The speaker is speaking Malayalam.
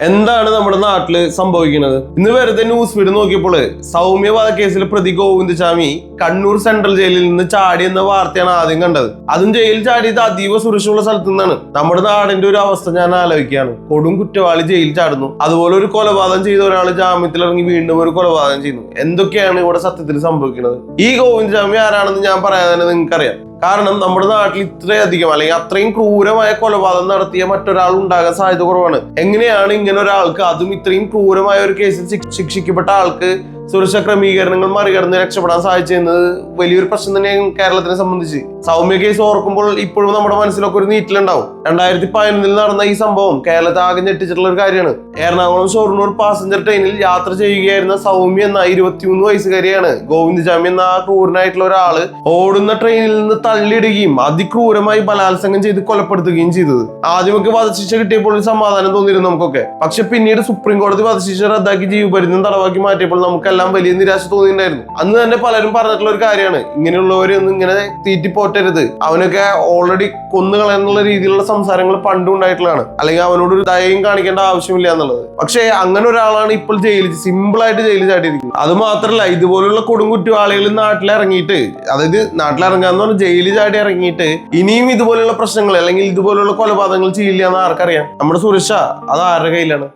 എന്താണ് നമ്മുടെ നാട്ടിൽ സംഭവിക്കുന്നത്? ഇന്ന് വെറുതെ ന്യൂസ് ഫീഡ് നോക്കിയപ്പോൾ സൗമ്യ വധക്കേസിൽ പ്രതി ഗോവിന്ദസ്വാമി കണ്ണൂർ സെൻട്രൽ ജയിലിൽ നിന്ന് ചാടി എന്ന വാർത്തയാണ് ആദ്യം കണ്ടത്. അതും ജയിലിൽ ചാടിയത് അതീവ സുരക്ഷയുള്ള സ്ഥലത്തു നിന്നാണ്. നമ്മുടെ നാടിന്റെ ഒരു അവസ്ഥ ഞാൻ ആലോചിക്കുകയാണ്. കൊടും കുറ്റവാളി ജയിലിൽ ചാടുന്നു. അതുപോലെ ഒരു കൊലപാതകം ചെയ്ത ഒരാൾ ജാമ്യത്തിൽ ഇറങ്ങി വീണ്ടും ഒരു കൊലപാതകം ചെയ്യുന്നു. എന്തൊക്കെയാണ് ഇവിടെ സത്യത്തിൽ സംഭവിക്കുന്നത്? ഈ ഗോവിന്ദസ്വാമി ആരാണെന്ന് ഞാൻ പറയാതെ തന്നെ നിങ്ങൾക്കറിയാം. കാരണം നമ്മുടെ നാട്ടിൽ ഇത്രയധികം അല്ലെങ്കിൽ അത്രയും ക്രൂരമായ കൊലപാതകം നടത്തിയ മറ്റൊരാൾ ഉണ്ടാകാൻ സാധ്യത കുറവാണ്. എങ്ങനെയാണ് ഇങ്ങനെ ഒരാൾക്ക് അതും ഇത്രയും ക്രൂരമായ ഒരു കേസിൽ ശിക്ഷിക്കപ്പെട്ട ആൾക്ക് സുരക്ഷാ ക്രമീകരണങ്ങൾ മറികടന്ന് രക്ഷപ്പെടാൻ സാധിച്ചെന്നത് വലിയൊരു പ്രശ്നം തന്നെയാണ് കേരളത്തിനെ സംബന്ധിച്ച്. സൗമ്യ കേസ് ഓർക്കുമ്പോൾ ഇപ്പോഴും നമ്മുടെ മനസ്സിലൊക്കെ ഒരു നീറ്റിലുണ്ടാവും. രണ്ടായിരത്തി പതിനൊന്നിൽ നടന്ന ഈ സംഭവം കേരളത്തെ ആകെ ഞെട്ടിച്ചിട്ടുള്ള ഒരു കാര്യമാണ്. എറണാകുളം ഷൊർണൂർ പാസഞ്ചർ ട്രെയിനിൽ യാത്ര ചെയ്യുകയായിരുന്ന സൗമ്യ എന്ന ഇരുപത്തിമൂന്ന് വയസ്സുകാരിയാണ്. ഗോവിന്ദജാമി എന്ന ആ ക്രൂരനായിട്ടുള്ള ഒരാൾ ഓടുന്ന ട്രെയിനിൽ നിന്ന് തള്ളിയിടുകയും അതിക്രൂരമായി ബലാത്സംഗം ചെയ്ത് കൊലപ്പെടുത്തുകയും ചെയ്തത്. ആദ്യമൊക്കെ വധശിക്ഷ കിട്ടിയപ്പോൾ സമാധാനം തോന്നിയിരുന്നു നമുക്കൊക്കെ. പക്ഷെ പിന്നീട് സുപ്രീം കോടതി വധശിക്ഷ റദ്ദാക്കി ജീവപര്യന്തം തടവാക്കി മാറ്റിയപ്പോൾ നമുക്കെല്ലാം വലിയ നിരാശ തോന്നിയിട്ടുണ്ടായിരുന്നു. അന്ന് തന്നെ പലരും പറഞ്ഞിട്ടുള്ള ഒരു കാര്യമാണ്. ഇങ്ങനെയുള്ളവരൊന്നും ഇങ്ങനെ തീറ്റി പോറ്റരുത്. അവനൊക്കെ ഓൾറെഡി കൊന്നുകളയെന്നുള്ള രീതിയിലുള്ള സംസാരങ്ങൾ പണ്ടും ഉണ്ടായിട്ടുള്ളതാണ്. അല്ലെങ്കിൽ അവനോട് ഒരു ദയയും കാണിക്കേണ്ട ആവശ്യമില്ല എന്നുള്ളത്. പക്ഷേ അങ്ങനെ ഒരാളാണ് ഇപ്പോൾ ജയിലിൽ സിമ്പിൾ ആയിട്ട് ജയിലിൽ ചാടിയിരിക്കുന്നത്. അത് മാത്രമല്ല ഇതുപോലുള്ള കൊടുങ്കുറ്റവാളികൾ നാട്ടിൽ ഇറങ്ങിയിട്ട് അതായത് നാട്ടിൽ ഇറങ്ങാന്ന് പറഞ്ഞാൽ ജയിലിൽ ചാടി ഇറങ്ങിയിട്ട് ഇനിയും ഇതുപോലുള്ള പ്രശ്നങ്ങൾ അല്ലെങ്കിൽ ഇതുപോലുള്ള കൊലപാതകങ്ങൾ ചെയ്യില്ല എന്ന് ആർക്കറിയാം? നമ്മുടെ സുരക്ഷ അത് ആരുടെ കയ്യിലാണ്?